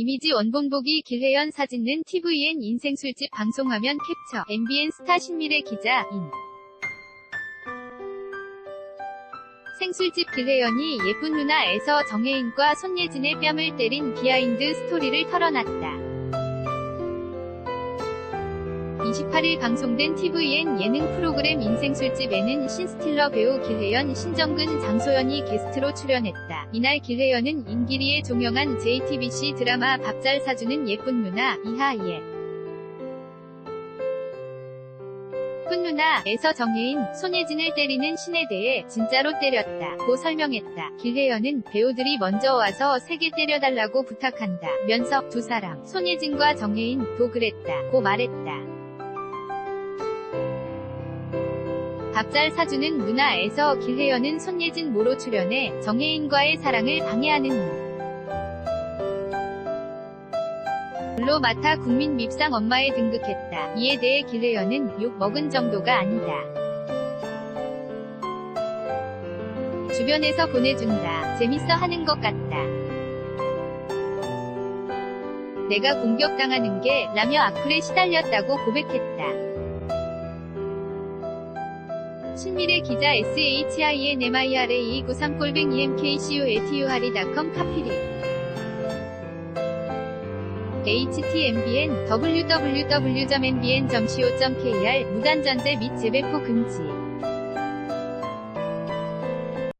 이미지 원본 보기 길혜연 사진는 TVN 인생술집 방송화면 캡처 MBN 스타 신미래 기자 인 생술집 길혜연이 예쁜 누나에서 정혜인과 손예진의 뺨을 때린 비하인드 스토리를 털어놨다. 28일 방송된 TVN 예능 프로그램 인생술집에는 신스틸러 배우 길혜연, 신정근, 장소연이 게스트로 출연했다. 이날 길혜연은 임기리에 종영한 JTBC 드라마 밥 잘 사주는 예쁜 누나 이하예 예쁜 누나에서 정혜인, 손예진을 때리는 신에 대해 진짜로 때렸다. 고 설명했다. 길혜연은 배우들이 먼저 와서 세게 때려달라고 부탁한다. 면서 두 사람, 손예진과 정혜인, 도 그랬다. 고 말했다. 밥잘 사주는 누나에서 길혜연은 손예진 모로 출연해 정혜인과의 사랑을 방해하는 물로 맡아 국민 밉상 엄마에 등극했다. 이에 대해 길혜연은 욕 먹은 정도가 아니다. 주변에서 보내준다. 재밌어 하는 것 같다. 내가 공격당하는 게 라며 악플에 시달렸다고 고백했다. 신미래 기자 SHINMIRA 93골뱅 EMKCUATURI.com 카피리 HTMBN www.mbn.co.kr 무단전제 및 재배포 금지